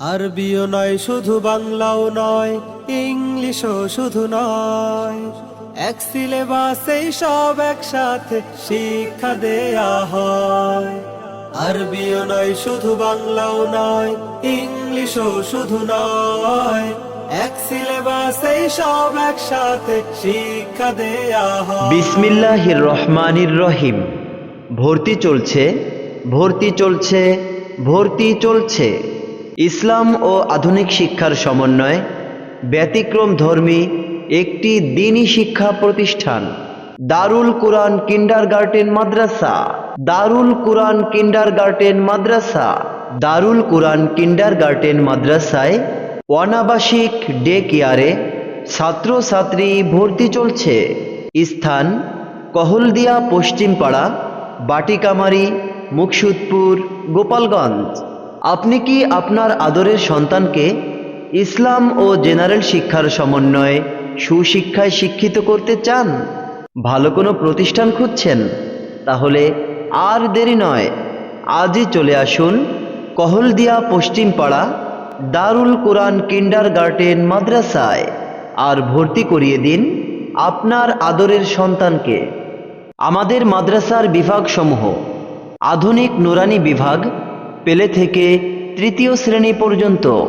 RBO নয়, শুধু বাংলাও নয়, ইংলিশও শুধু নয়। এক সিলেবাসেই সব একসাথে শিক্ষা দেয়া হয়। আরবিও নয়, শুধু বাংলাও নয়, ইংলিশও শুধু নয়। এক সিলেবাসেই সব একসাথে শিক্ষা দেয়া হয়। বিসমিল্লাহির রহমানির রহিম। ভর্তি চলছে ভর্তি চলছে ভর্তি চলছে। ইসলাম ও আধুনিক শিক্ষার সমন্বয়ে ব্যতিক্রম ধর্মী একটি দিনী শিক্ষা প্রতিষ্ঠান। Darul Quran kindergarten Madrasa. Darul Quran kindergarten Madrasa. Darul Quran kindergarten মাদ্রাসায় অনাবাসিক ডে কেয়ারে ছাত্রছাত্রী ভর্তি চলছে। স্থান কহলদিয়া, পশ্চিমপাড়া, বাটিকামারি, মুকসুদপুর, গোপালগঞ্জ। আপনি কি আপনার আদরের সন্তানকে ইসলাম ও জেনারেল শিক্ষার সমন্বয়ে সুশিক্ষায় শিক্ষিত করতে চান? ভালো কোনো প্রতিষ্ঠান খুঁজছেন? তাহলে আর দেরি নয়। আজই চলে আসুন কহলদিয়া পশ্চিমপাড়া দারুল কোরআন কিন্ডার গার্ডেন মাদ্রাসায় আর ভর্তি করিয়ে দিন আপনার আদরের সন্তানকে। আমাদের মাদ্রাসার বিভাগসমূহ আধুনিক নুরানি বিভাগ পেলে থেকে তৃতীয় শ্রেণি পর্যন্ত।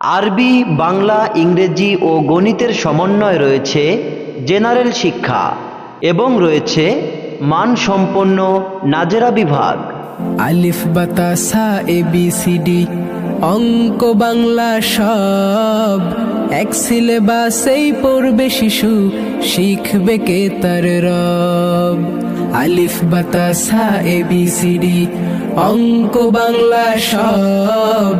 আরবি, বাংলা, ইংরেজি ও গণিতের সমন্বয় রয়েছে জেনারেল শিক্ষা এবং রয়েছে মানসম্পন্ন নাজেরা বিভাগ। আলিফ, বাতাসা এ, বি, সি, ডি, অঙ্ক, বাংলা সব। এক সিলেবাসেই পড়বে শিশু, শিখবে কে তার রব। আলিফ বাতাসা এ বি সি ডি অঙ্ক বাংলা সব